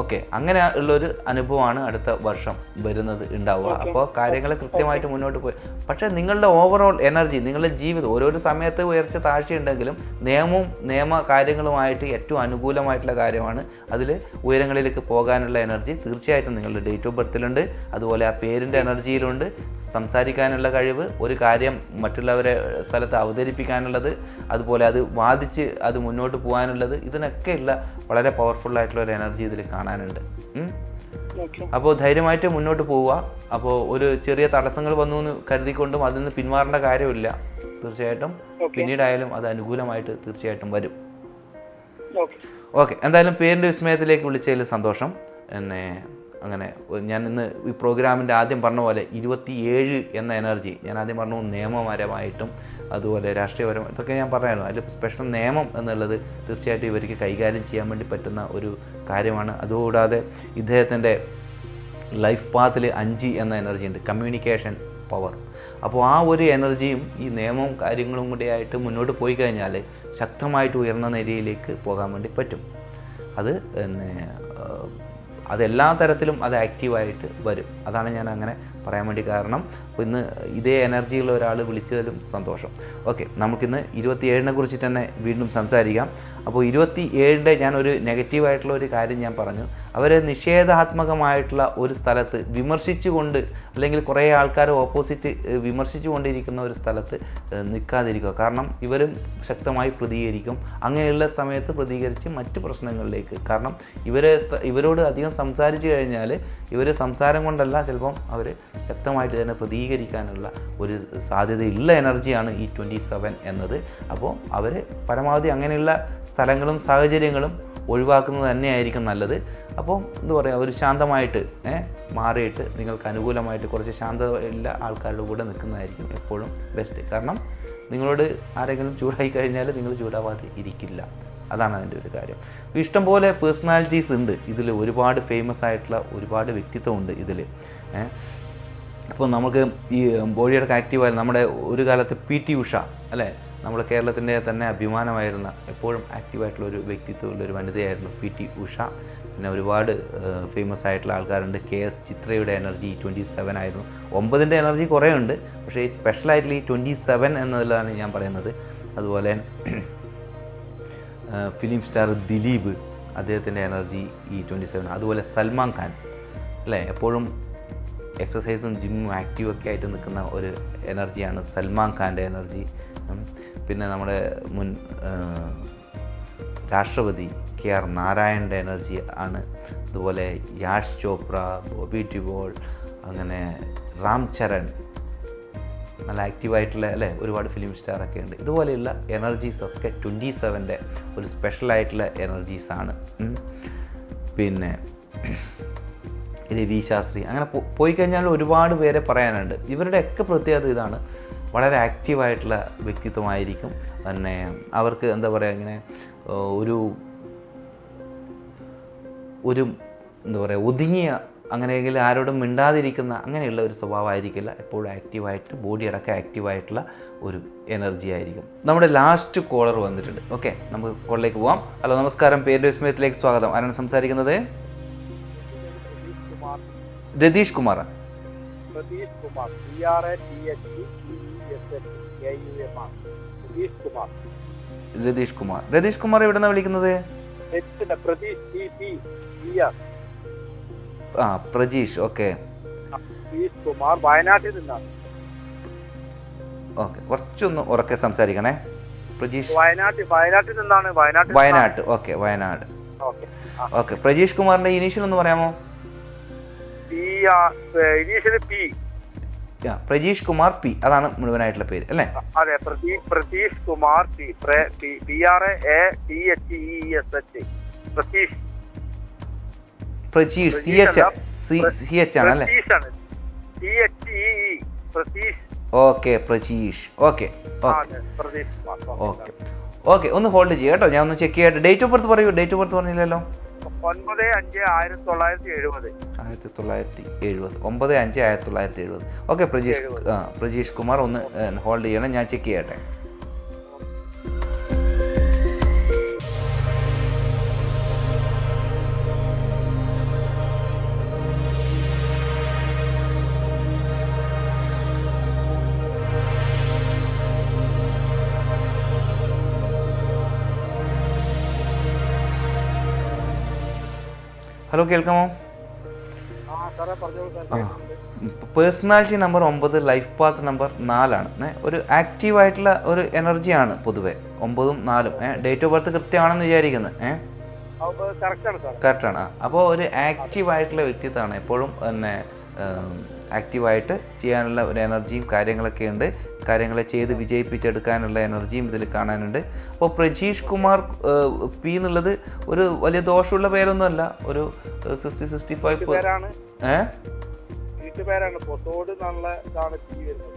S1: ഓക്കെ അങ്ങനെ ഉള്ളൊരു അനുഭവമാണ് അടുത്ത വർഷം വരുന്നത് ഉണ്ടാവുക. അപ്പോൾ കാര്യങ്ങൾ കൃത്യമായിട്ട് മുന്നോട്ട് പോയി. പക്ഷേ നിങ്ങളുടെ ഓവറോൾ എനർജി നിങ്ങളുടെ ജീവിതം ഓരോരോ സമയത്ത് ഉയർച്ച താഴ്ചയുണ്ടെങ്കിലും നിയമവും നിയമ കാര്യങ്ങളുമായിട്ട് ഏറ്റവും അനുകൂലമായിട്ടുള്ള കാര്യമാണ് അതിൽ ഉയരങ്ങളിലേക്ക് പോകാനുള്ള എനർജി തീർച്ചയായിട്ടും നിങ്ങളുടെ ഡേറ്റ് ഓഫ് ബർത്തിലുണ്ട് അതുപോലെ ആ പേരിന്റെ എനർജിയിലുണ്ട് സംസാരിക്കാനുള്ള കഴിവ് ഒരു കാര്യം മറ്റുള്ളവരെ സ്ഥലത്ത് അവതരിപ്പിക്കാനുള്ളത് അതുപോലെ അത് വാദിച്ച് അത് മുന്നോട്ട് പോകാനുള്ളത് ഇതിനൊക്കെയുള്ള വളരെ പവർഫുള്ളായിട്ടുള്ള ഒരു എനർജി ഇതിൽ കാണാനുണ്ട്. അപ്പോൾ ധൈര്യമായിട്ട് മുന്നോട്ട് പോവുക. അപ്പോൾ ഒരു ചെറിയ തടസ്സങ്ങൾ വന്നു എന്ന് കരുതിക്കൊണ്ടും അതിൽ നിന്ന് പിന്മാറേണ്ട കാര്യമില്ല. തീർച്ചയായിട്ടും പിന്നീടായാലും അത് അനുകൂലമായിട്ട് തീർച്ചയായിട്ടും വരും.
S4: ഓക്കെ.
S1: ഓക്കെ. എന്തായാലും പേരിന്റെ വിസ്മയത്തിലേക്ക് വിളിച്ചതിൽ സന്തോഷം. എന്നെ അങ്ങനെ ഞാൻ ഇന്ന് ഈ പ്രോഗ്രാമിന്റെ ആദ്യം പറഞ്ഞ പോലെ ഇരുപത്തിയേഴ് എന്ന എനർജി ഞാൻ ആദ്യം പറഞ്ഞു നിയമപരമായിട്ടും അതുപോലെ രാഷ്ട്രീയപരമായി ഇതൊക്കെ ഞാൻ പറയായിരുന്നു അതിൽ സ്പെഷ്യൽ നിയമം എന്നുള്ളത് തീർച്ചയായിട്ടും ഇവർക്ക് കൈകാര്യം ചെയ്യാൻ വേണ്ടി പറ്റുന്ന ഒരു കാര്യമാണ്. അതുകൂടാതെ ഇദ്ദേഹത്തിന്റെ ലൈഫ് പാത്തിൽ അഞ്ച് എന്ന എനർജി ഉണ്ട് കമ്മ്യൂണിക്കേഷൻ പവർ അപ്പോൾ ആ ഒരു എനർജിയും ഈ നിയമവും കാര്യങ്ങളും കൂടി ആയിട്ട് മുന്നോട്ട് പോയി കഴിഞ്ഞാൽ ശക്തമായിട്ട് ഉയർന്ന നിലയിലേക്ക് പോകാൻ വേണ്ടി പറ്റും. അത് പിന്നെ അതെല്ലാ തരത്തിലും അത് ആക്റ്റീവായിട്ട് വരും. അതാണ് ഞാൻ അങ്ങനെ പറയാൻ വേണ്ടി കാരണം അപ്പോൾ ഇന്ന് ഇതേ എനർജിയുള്ള ഒരാൾ വിളിച്ചതിലും സന്തോഷം. ഓക്കെ നമുക്കിന്ന് ഇരുപത്തിയേഴിനെ കുറിച്ചിട്ട് തന്നെ വീണ്ടും സംസാരിക്കാം. അപ്പോൾ ഇരുപത്തി ഏഴിന്റെ ഞാനൊരു നെഗറ്റീവായിട്ടുള്ള ഒരു കാര്യം ഞാൻ പറഞ്ഞു. അവരെ നിഷേധാത്മകമായിട്ടുള്ള ഒരു സ്ഥലത്ത് വിമർശിച്ചുകൊണ്ട് അല്ലെങ്കിൽ കുറേ ആൾക്കാർ ഓപ്പോസിറ്റ് വിമർശിച്ചു കൊണ്ടിരിക്കുന്ന ഒരു സ്ഥലത്ത് നിൽക്കാതിരിക്കുക. കാരണം ഇവരും ശക്തമായി പ്രതികരിക്കും. അങ്ങനെയുള്ള സമയത്ത് പ്രതികരിച്ച് മറ്റ് പ്രശ്നങ്ങളിലേക്ക്. കാരണം ഇവരെ ഇവരോട് അധികം സംസാരിച്ചു കഴിഞ്ഞാൽ ഇവർ സംസാരം കൊണ്ടല്ല ചിലപ്പം അവർ ശക്തമായിട്ട് തന്നെ പ്രതികരിക്കാനുള്ള ഒരു സാധ്യതയുള്ള എനർജിയാണ് ഈ ട്വന്റി സെവൻ എന്നത്. അപ്പോൾ അവർ പരമാവധി അങ്ങനെയുള്ള സ്ഥലങ്ങളും സാഹചര്യങ്ങളും ഒഴിവാക്കുന്നത് തന്നെയായിരിക്കും നല്ലത്. അപ്പോൾ എന്താ പറയുക ഒരു ശാന്തമായിട്ട് മാറിയിട്ട് നിങ്ങൾക്ക് അനുകൂലമായിട്ട് കുറച്ച് ശാന്തതയുള്ള ആൾക്കാരുടെ കൂടെ നിൽക്കുന്നതായിരിക്കും എപ്പോഴും ബെസ്റ്റ് കാരണം നിങ്ങളോട് ആരെങ്കിലും ചൂടായി കഴിഞ്ഞാൽ നിങ്ങൾ ചൂടാവാതെ ഇരിക്കില്ല. അതാണ് അതിന്റെ ഒരു കാര്യം. ഇഷ്ടംപോലെ പേഴ്സണാലിറ്റീസ് ഉണ്ട്. ഇതിൽ ഒരുപാട് ഫേമസ് ആയിട്ടുള്ള ഒരുപാട് വ്യക്തിത്വമുണ്ട് ഇതിൽ. ഏഹ് അപ്പോൾ നമുക്ക് ഈ ബോഡിയുടെ ആക്റ്റീവായ നമ്മുടെ ഒരു കാലത്ത് പി ടി ഉഷ അല്ലേ? നമ്മുടെ കേരളത്തിന്റെ തന്നെ അഭിമാനമായിരുന്ന എപ്പോഴും ആക്റ്റീവായിട്ടുള്ള ഒരു വ്യക്തിത്വമുള്ള ഒരു വനിതയായിരുന്നു പി ടി ഉഷ. പിന്നെ ഒരുപാട് ഫേമസ് ആയിട്ടുള്ള ആൾക്കാരുണ്ട്. കെ എസ് ചിത്രയുടെ എനർജി ട്വന്റി സെവൻ ആയിരുന്നു. ഒമ്പതിന്റെ എനർജി കുറേ ഉണ്ട് പക്ഷേ സ്പെഷ്യലായിട്ടുള്ള ഈ ട്വന്റി സെവൻ എന്നതിലാണ് ഞാൻ പറയുന്നത്. അതുപോലെ ഫിലിം സ്റ്റാർ ദിലീപ് അദ്ദേഹത്തിന്റെ എനർജി ഈ ട്വന്റി സെവൻ അതുപോലെ സൽമാൻ ഖാൻ അല്ലേ? എപ്പോഴും എക്സസൈസും ജിമ്മും ആക്റ്റീവ് ഒക്കെ ആയിട്ട് നിൽക്കുന്ന ഒരു എനർജിയാണ് സൽമാൻ ഖാന്റെ എനർജി. പിന്നെ നമ്മുടെ മുൻ രാഷ്ട്രപതി കെ ആർ നാരായണന്റെ എനർജി ആണ്. അതുപോലെ യാഷ് ചോപ്ര ബോബി ടിബോൾ അങ്ങനെ റാം ചരൺ. നല്ല ആക്റ്റീവായിട്ടുള്ള അല്ലേ ഒരുപാട് ഫിലിം സ്റ്റാറൊക്കെ ഉണ്ട്. ഇതുപോലെയുള്ള എനർജീസ് ഒക്കെ ട്വന്റി സെവന്റെ ഒരു സ്പെഷ്യലായിട്ടുള്ള എനർജീസാണ് പിന്നെ രവി ശാസ്ത്രി. അങ്ങനെ പോയി കഴിഞ്ഞാൽ ഒരുപാട് പേരെ പറയാനുണ്ട്. ഇവരുടെയൊക്കെ പ്രത്യേകത ഇതാണ്. വളരെ ആക്റ്റീവായിട്ടുള്ള വ്യക്തിത്വമായിരിക്കും. പിന്നെ അവർക്ക് എന്താ പറയുക ഇങ്ങനെ ഒരു ഒരു എന്താ പറയുക ഒതുങ്ങിയ അങ്ങനെയെങ്കിലും ആരോടും മിണ്ടാതിരിക്കുന്ന അങ്ങനെയുള്ള ഒരു സ്വഭാവമായിരിക്കില്ല. എപ്പോഴും ആക്റ്റീവായിട്ട് ബോഡി അടക്കം ആക്റ്റീവായിട്ടുള്ള ഒരു എനർജി ആയിരിക്കും. നമ്മുടെ ലാസ്റ്റ് കോളർ വന്നിട്ടുണ്ട്. ഓക്കെ നമുക്ക് കോളിലേക്ക് പോവാം. ഹലോ നമസ്കാരം. പേരുടെ വിസ്മയത്തിലേക്ക് സ്വാഗതം. ആരാണ് സംസാരിക്കുന്നത്? Ratheesh Kumar
S5: Pratheesh Kumar P R A T H S L A U M R Pratheesh Kumar.
S1: Ratheesh Kumar. Ratheesh Kumar എവിടെ നിന്നാണ് വിളിക്കുന്നത്
S5: ആർ
S1: ആ പ്രജീഷ് ഓക്കെ.
S5: കുമാർ വയനാട്ടിൽ നിന്നാണ്.
S1: ഓക്കെ കുറച്ചൊന്ന് ഉറക്കെ സംസാരിക്കണേ. പ്രജീഷ്.
S5: വയനാട്ടിൽ വയനാട്ടിൽ നിന്നാണ് വയനാട്
S1: വയനാട് ഓക്കെ വയനാട്.
S5: ഓക്കെ
S1: പ്രജീഷ് കുമാറിന്റെ ഇനീഷ്യൽ ഒന്ന് പറയാമോ?
S5: P
S1: Prajeesh Kumar P. അതാണ് മുഴുവനായിട്ടുള്ള പേര് അല്ലേ?
S5: അതെ പ്രതീ Pratheesh Kumar P P R A T H E S H. Pratheesh.
S1: Prajeesh C H C H ആണ് അല്ലേ?
S5: T H E Pratheesh.
S1: Okay Prajeesh okay okay. Okay. ഒന്ന് ഹോൾഡ് ചെയ്യാം കേട്ടോ. ഞാൻ ഒന്ന് ചെക്ക് ചെയ്യട്ടെ ഡേറ്റ് ഓഫ് ബർത്ത് പറയൂ. Date of birth പറഞ്ഞില്ലല്ലോ.
S5: ഒൻപത് അഞ്ച് ആയിരത്തി തൊള്ളായിരത്തി എഴുപത്.
S1: ആയിരത്തി തൊള്ളായിരത്തി എഴുപത്. ഒമ്പത് അഞ്ച് ആയിരത്തി തൊള്ളായിരത്തി എഴുപത്. ഓക്കെ പ്രജീഷ് പ്രജീഷ് കുമാർ ഒന്ന് ഹോൾഡ് ചെയ്യണം. ഞാൻ ചെക്ക് ചെയ്യട്ടെ. ഹലോ കേൾക്കാമോ?
S5: ആ
S1: പേഴ്സണാലിറ്റി നമ്പർ ഒമ്പത് ലൈഫ് പാത്ത് നമ്പർ നാലാണ്. ഒരു ഒരു ആക്റ്റീവായിട്ടുള്ള ഒരു എനർജിയാണ് പൊതുവെ. ഒമ്പതും നാലും. ഡേറ്റ് ഓഫ് ബർത്ത് കൃത്യമാണെന്ന് വിചാരിക്കുന്നത് ഏഹ്
S5: കറക്റ്റാണ്.
S1: അപ്പോൾ ഒരു ആക്റ്റീവ് ആയിട്ടുള്ള വ്യക്തിത്വമാണ് എപ്പോഴും പിന്നെ ആക്റ്റീവായിട്ട് ചെയ്യാനുള്ള ഒരു എനർജിയും കാര്യങ്ങളൊക്കെ ഉണ്ട്. കാര്യങ്ങളെ ചെയ്ത് വിജയിപ്പിച്ചെടുക്കാനുള്ള എനർജിയും ഇതിൽ കാണാനുണ്ട്. അപ്പോൾ പ്രജീഷ് കുമാർ പി എന്നുള്ളത് ഒരു വലിയ ദോഷമുള്ള പേരൊന്നുമല്ല. ഒരു സിക്സ്റ്റി സിക്സ്റ്റി ഫൈവ്
S5: പേരാണ്
S1: ഏഹ്
S5: വീട്ടുപേരാണ്. പൊത്തോട് എന്നുള്ള ഇതാണ് പി വരുന്നത്.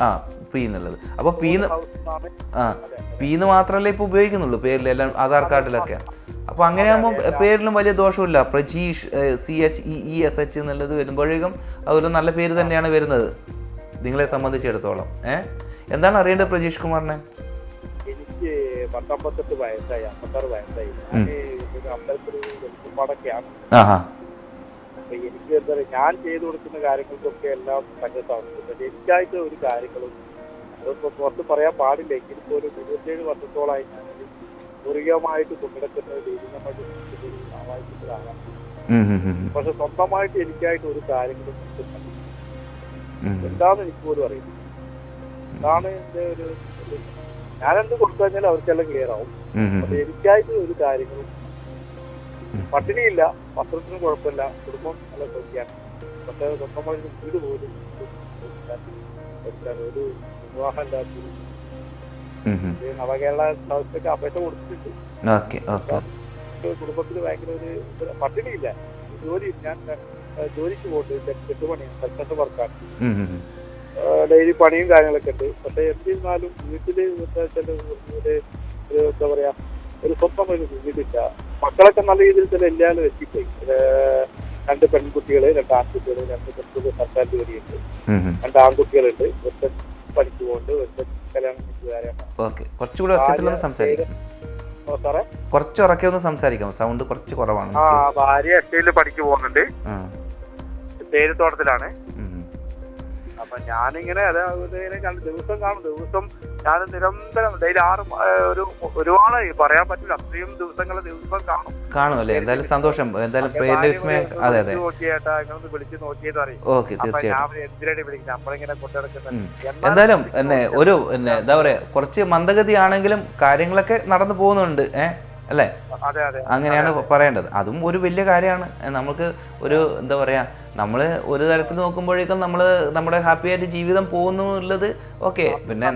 S1: ആ പി എന്നുള്ളത്. അപ്പോൾ പി ആ പി എന്ന് ഇപ്പൊ ഇപ്പോൾ ഉപയോഗിക്കുന്നുള്ളൂ പേരിൽ എല്ലാം ആധാർ കാർഡിലൊക്കെ? അപ്പോൾ അങ്ങനെയാകുമ്പോൾ പേരിലും വലിയ ദോഷമില്ല. Prajeesh C H E E S H എന്നുള്ളത് വരുമ്പോഴേക്കും അതൊരു നല്ല പേര് തന്നെയാണ് വരുന്നത്. നിങ്ങളെ സംബന്ധിച്ചിടത്തോളം. ഏ? എന്താണ് അറിയേണ്ടത് പ്രജീഷ് കുമാറിനെ?
S5: എനിക്ക് പത്തൊമ്പത്തെട്ട് വയസ്സായി അമ്പത്താറ് വയസ്സായി. ഒരു അമ്പലത്തിൽ
S1: ആഹാ.
S5: എനിക്ക് എന്താ പറയുക ഞാൻ ചെയ്തു കൊടുക്കുന്ന കാര്യങ്ങൾക്കൊക്കെ എല്ലാം സംഘത്താണ് എനിക്കായിട്ട് ഒരു കാര്യങ്ങളും അതിപ്പോ പുറത്ത് പറയാൻ പാടില്ല. എങ്കിൽ പോലും ഇരുപത്തിയേഴ് വർഷത്തോളമായി ഞാൻ പൂർവികമായിട്ട് കൊണ്ടിടക്കുന്ന ദൈവികമായിട്ട്
S1: ഉം,
S5: പക്ഷെ സ്വന്തമായിട്ട് എനിക്കായിട്ട് ഒരു കാര്യങ്ങളും എന്താന്ന് എനിക്ക് പോലും അറിയില്ല. എന്താണ് എന്റെ ഒരു ഞാൻ ഞാനെന്ത് കൊടുത്തു കഴിഞ്ഞാൽ അവർക്കെല്ലാം ക്ലിയർ ആവും.
S1: അപ്പൊ
S5: പക്ഷെ എനിക്കായിട്ട് ഒരു കാര്യങ്ങളും പട്ടിണിയില്ല വസ്ത്രത്തിനും കുഴപ്പമില്ല കുടുംബം നല്ല കുറയ്ക്കാൻ പക്ഷെ സ്വന്തമായി വീട് പോലും ഒരു വിവാഹം ഇല്ലാത്ത
S1: ഉം, ഉം.
S5: ഒരു നവകേരള സ്ഥലത്തേക്ക് അപേക്ഷ കൊടുത്തിട്ടുണ്ട്. കുടുംബത്തിന് ഭയങ്കര ഒരു പട്ടിണിയില്ല. ജോലി ഞാൻ ജോലിക്ക് പോകുന്നുണ്ട് കെട്ടുപണിയാണ് കൺസ്ട്രക്ഷൻ വർക്കാണ്. ഡെയിലി പണിയും കാര്യങ്ങളൊക്കെ ഉണ്ട്. പക്ഷെ എന്നിരുന്നാലും വീട്ടിൽ എന്താ വെച്ചാൽ ഒരു എന്താ പറയാ ഒരു സ്വന്തം ഒരു വീടില്ല മക്കളൊക്കെ നല്ല രീതിയിൽ തന്നെ എല്ലാവരും എത്തിപ്പോയി. രണ്ട് പെൺകുട്ടികൾ രണ്ട് ആൺകുട്ടികൾ രണ്ട് പെൺകുട്ടികൾ സർക്കാർ ജോലിയുണ്ട്. രണ്ട് ആൺകുട്ടികളുണ്ട്. ഒരുത്തൻ പഠിച്ചു പോകുന്നുണ്ട് ഒരുത്തൻ കല്യാണം
S1: സംസാരിക്കാം.
S5: ഓ സാറേ?
S1: കുറച്ച് ഉറക്കെ ഒന്ന് സംസാരിക്കാം. സൗണ്ട് കുറച്ച് കുറവാണ്.
S5: ആ ഭാര്യ എസ്റ്റേയിൽ പഠിച്ചു പോകുന്നുണ്ട്.
S1: ആ,
S5: തേയിലത്തോട്ടത്തിലാണ്. അപ്പൊ ഞാനിങ്ങനെ അത് ഇങ്ങനെ കണ്ട് ദിവസം കാണും. ദിവസം ഞാൻ നിരന്തരം ഡെയിലി ആറ് ഒരു ഒരുപാടായി പറയാൻ പറ്റില്ല. അത്രയും ദിവസങ്ങൾ ദിവസം കാണും.
S1: കാണും അല്ലേ? എന്തായാലും സന്തോഷം. എന്തായാലും അതെ അതെ.
S5: നോക്കിയേട്ടാ ഇങ്ങനെ വിളിച്ച് നോക്കിയത് അറിയും
S1: ഓക്കെ
S5: അപ്പൊ
S1: തീർച്ചയായിട്ടും.
S5: ഞാൻ എന്തിനാണ് വിളിക്കുന്നത്? നമ്മളിങ്ങനെ കൊണ്ടുനടക്കുന്നത്
S1: ഉം. എന്തായാലും എന്നെ ഒരു എന്നെ എന്താ പറയാ കുറച്ച് മന്ദഗതി ആണെങ്കിലും കാര്യങ്ങളൊക്കെ നടന്നു പോകുന്നുണ്ട്. ഏ? അല്ലേ?
S5: അതെ അതെ.
S1: അങ്ങനെയാണ് പറയേണ്ടത്. അതും ഒരു വലിയ കാര്യമാണ്. നമുക്ക് ഒരു എന്താ പറയാ നമ്മൾ ഒരു തരത്തിൽ നോക്കുമ്പോഴേക്കും നമ്മൾ നമ്മുടെ ഹാപ്പി ആയിട്ട് ജീവിതം പോകുന്നു എന്നുള്ളത് ഓക്കെ പിന്നെ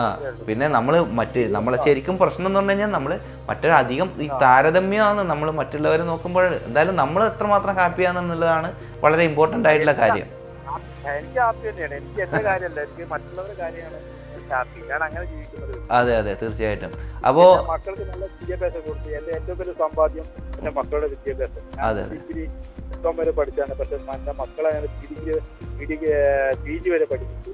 S1: ആ പിന്നെ നമ്മൾ മറ്റ് നമ്മളെ ശരിക്കും പ്രശ്നം എന്ന് പറഞ്ഞു കഴിഞ്ഞാൽ നമ്മൾ മറ്റൊരു അധികം ഈ താരതമ്യമാണ് നമ്മൾ മറ്റുള്ളവരെ നോക്കുമ്പോൾ എന്തായാലും നമ്മൾ എത്രമാത്രം ഹാപ്പിയാണെന്നുള്ളതാണ് വളരെ ഇമ്പോർട്ടന്റ് ആയിട്ടുള്ള കാര്യം.
S5: എനിക്ക് ഹാപ്പി തന്നെയാണ്. എനിക്ക് എന്റെ കാര്യമല്ല എനിക്ക് മറ്റുള്ളവരുടെ കാര്യമാണ് ഹാപ്പി ഞാൻ അങ്ങനെ ജീവിക്കുന്നത്.
S1: അതെ അതെ തീർച്ചയായിട്ടും.
S5: അപ്പോ മക്കൾക്ക് നല്ല വിദ്യാഭ്യാസം കൊടുത്തു എന്റെ ഏറ്റവും വലിയ സമ്പാദ്യം എന്റെ മക്കളുടെ വിദ്യാഭ്യാസം.
S1: അതെ, അതെ.
S5: ഇപ്പം വരെ പഠിച്ചാണ്. പക്ഷെ എന്റെ മക്കളെ പി ജി വരെ പഠിപ്പിച്ചു.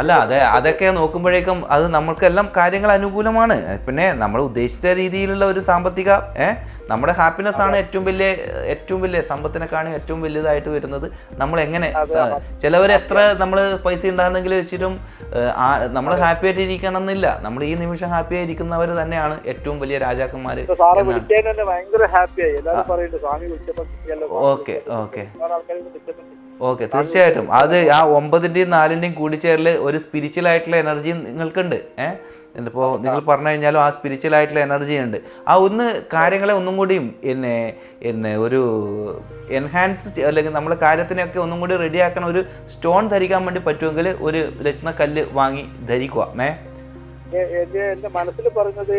S1: അല്ല അതെ അതൊക്കെ നോക്കുമ്പോഴേക്കും അത് നമ്മൾക്കെല്ലാം കാര്യങ്ങൾ അനുകൂലമാണ്. പിന്നെ നമ്മൾ ഉദ്ദേശിച്ച രീതിയിലുള്ള ഒരു സാമ്പത്തിക ഏഹ് നമ്മുടെ ഹാപ്പിനെസ് ആണ് ഏറ്റവും വലിയ ഏറ്റവും വലിയ സമ്പത്തിനെക്കാണ് ഏറ്റവും വലിയതായിട്ട് വരുന്നത്. നമ്മൾ എങ്ങനെ ചിലവർ എത്ര നമ്മൾ പൈസ ഉണ്ടാകുന്നെങ്കിൽ വെച്ചിട്ടും നമ്മൾ ഹാപ്പി ആയിട്ട് ഇരിക്കണം എന്നില്ല നമ്മൾ ഈ നിമിഷം ഹാപ്പി ആയിരിക്കുന്നവർ തന്നെയാണ് ഏറ്റവും വലിയ രാജാക്കന്മാർ
S5: ഭയങ്കര ഹാപ്പിയായി എല്ലാവരും പറയുന്നുണ്ട് സ്വാമി
S1: ഓക്കെ ഓക്കെ. ഓക്കെ തീർച്ചയായിട്ടും. അത് ആ ഒമ്പതിന്റെയും നാലിന്റെയും കൂടിച്ചേരൽ ഒരു സ്പിരിച്വൽ ആയിട്ടുള്ള എനർജിയും നിങ്ങൾക്കുണ്ട്. ഏഹ് ഇപ്പോൾ നിങ്ങൾ പറഞ്ഞു കഴിഞ്ഞാലും ആ സ്പിരിച്വൽ ആയിട്ടുള്ള എനർജി ഉണ്ട്. ആ ഒന്ന് കാര്യങ്ങളെ ഒന്നും കൂടിയും എന്നെ എന്നെ ഒരു എൻഹാൻസ് അല്ലെങ്കിൽ നമ്മളെ കാര്യത്തിനെയൊക്കെ ഒന്നും കൂടി റെഡിയാക്കണ ഒരു സ്റ്റോൺ ധരിക്കാൻ വേണ്ടി പറ്റുമെങ്കിൽ ഒരു രത്ന കല്ല് വാങ്ങി ധരിക്കുക. മേ
S5: എന്റെ മനസ്സിൽ പറഞ്ഞത്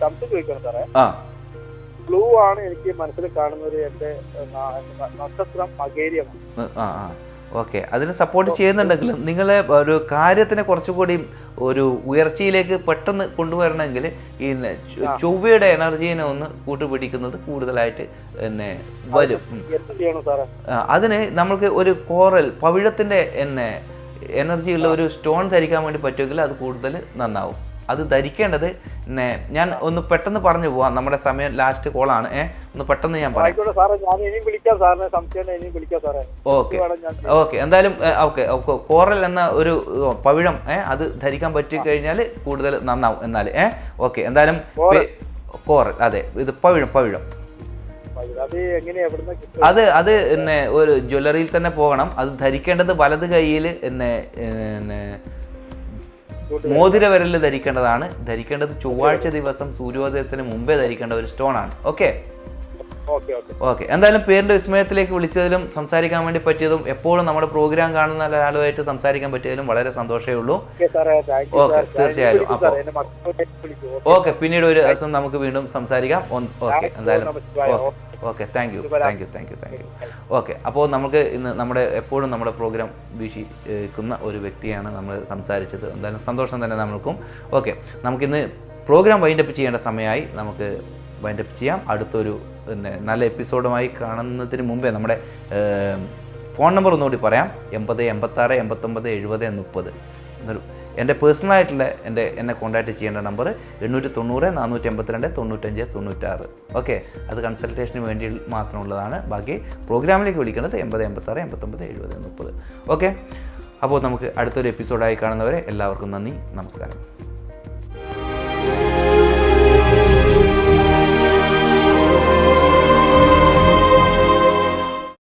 S5: സംശയം ചോദിക്കണം സാറേ.
S1: ആ.
S5: ബ്ലൂ ആണ് എനിക്ക് മനസ്സിൽ കാണുന്നത് എന്റെ നക്ഷത്രം മകേരിയമാണ്
S1: ഓക്കെ. അതിന് സപ്പോർട്ട് ചെയ്യുന്നുണ്ടെങ്കിലും നിങ്ങളെ ഒരു കാര്യത്തിനെ കുറച്ചുകൂടി ഒരു ഉയർച്ചയിലേക്ക് പെട്ടെന്ന് കൊണ്ടുവരണമെങ്കിൽ ഈ ചൊവ്വയുടെ എനർജീനെ ഒന്ന് കൂട്ടുപിടിക്കുന്നത് കൂടുതലായിട്ട് പിന്നെ വരും. അതിന് നമ്മൾക്ക് ഒരു കോറൽ പവിഴത്തിന്റെ എന്നെ എനർജി ഉള്ള ഒരു സ്റ്റോൺ ധരിക്കാൻ വേണ്ടി പറ്റുമെങ്കിൽ അത് കൂടുതൽ നന്നാവും. അത് ധരിക്കേണ്ടത് ഞാൻ ഒന്ന് പെട്ടെന്ന് പറഞ്ഞു പോവാം. നമ്മുടെ സമയം ലാസ്റ്റ് കോൾ ആണ്. ഒന്ന് പെട്ടെന്ന് ഞാൻ പറയാം. ഓക്കെ. ഓക്കെ. എന്തായാലും ഓക്കെ. കോറൽ എന്ന ഒരു പവിഴം ഏഹ് അത് ധരിക്കാൻ പറ്റി കഴിഞ്ഞാൽ കൂടുതൽ നന്നാവും എന്നാൽ ഏഹ് ഓക്കെ. എന്തായാലും കോറൽ. അതെ. ഇത് പവിഴം പവിഴം.
S5: അത്
S1: അത് പിന്നെ ഒരു ജ്വല്ലറിയിൽ തന്നെ പോകണം. അത് ധരിക്കേണ്ടത് വലത് കൈയിൽ പിന്നെ പിന്നെ മോതിര വിരലിൽ ധരിക്കേണ്ടതാണ്. ധരിക്കേണ്ടത് ചൊവ്വാഴ്ച ദിവസം സൂര്യോദയത്തിന് മുമ്പേ ധരിക്കേണ്ട ഒരു സ്റ്റോൺ ആണ് ഓക്കെ?
S5: Okay okay.
S1: ഓക്കെ. എന്തായാലും പേരിന്റെ വിസ്മയത്തിലേക്ക് വിളിച്ചതിലും സംസാരിക്കാൻ വേണ്ടി പറ്റിയതും എപ്പോഴും നമ്മുടെ പ്രോഗ്രാം കാണുന്ന ഒരാളുമായിട്ട് സംസാരിക്കാൻ പറ്റിയതിലും വളരെ സന്തോഷമേ ഉള്ളൂ.
S5: ഓക്കെ തീർച്ചയായാലും
S1: ഓക്കെ, അപ്പോ- ഓക്കെ. പിന്നീട് ഒരു ദിവസം നമുക്ക് വീണ്ടും സംസാരിക്കാം. ഓക്കെ എന്തായാലും
S5: നമസ്കാരം.
S1: Okay thank you thank you thank you thank you okay അപ്പോൾ നമുക്ക് ഇന്ന് നമ്മുടെ എപ്പോഴും നമ്മുടെ പ്രോഗ്രാം വീക്ഷിക്കുന്ന ഒരു വ്യക്തിയാണ് നമ്മൾ സംസാരിച്ചത്. എന്തായാലും സന്തോഷം തന്നെ നമ്മൾക്കും. ഓക്കെ നമുക്കിന്ന് പ്രോഗ്രാം വൈൻഡപ്പ് ചെയ്യേണ്ട സമയമായി. നമുക്ക് വൈൻഡപ്പ് ചെയ്യാം. അടുത്തൊരു പിന്നെ നല്ല എപ്പിസോഡുമായി കാണുന്നതിന് മുമ്പേ നമ്മുടെ ഫോൺ നമ്പർ ഒന്നുകൂടി പറയാം. എൺപത് എൺപത്താറ് എൺപത്തൊമ്പത് എഴുപത് മുപ്പത്. എന്നൊരു എന്റെ പേഴ്സണലായിട്ടുള്ള എന്റെ എന്നെ കോൺടാക്റ്റ് ചെയ്യേണ്ട നമ്പർ എണ്ണൂറ്റി തൊണ്ണൂറ് നാനൂറ്റി എൺപത്തിരണ്ട് തൊണ്ണൂറ്റഞ്ച് തൊണ്ണൂറ്റാറ്. ഓക്കെ അത് കൺസൾട്ടേഷന് വേണ്ടി മാത്രമുള്ളതാണ്. ബാക്കി പ്രോഗ്രാമിലേക്ക് വിളിക്കുന്നത് എൺപത് എൺപത്താറ് എൺപത്തൊമ്പത് എഴുപത് മുപ്പത്. ഓക്കെ അപ്പോൾ നമുക്ക് അടുത്തൊരു എപ്പിസോഡായി കാണുന്നവരെ എല്ലാവർക്കും നന്ദി നമസ്കാരം.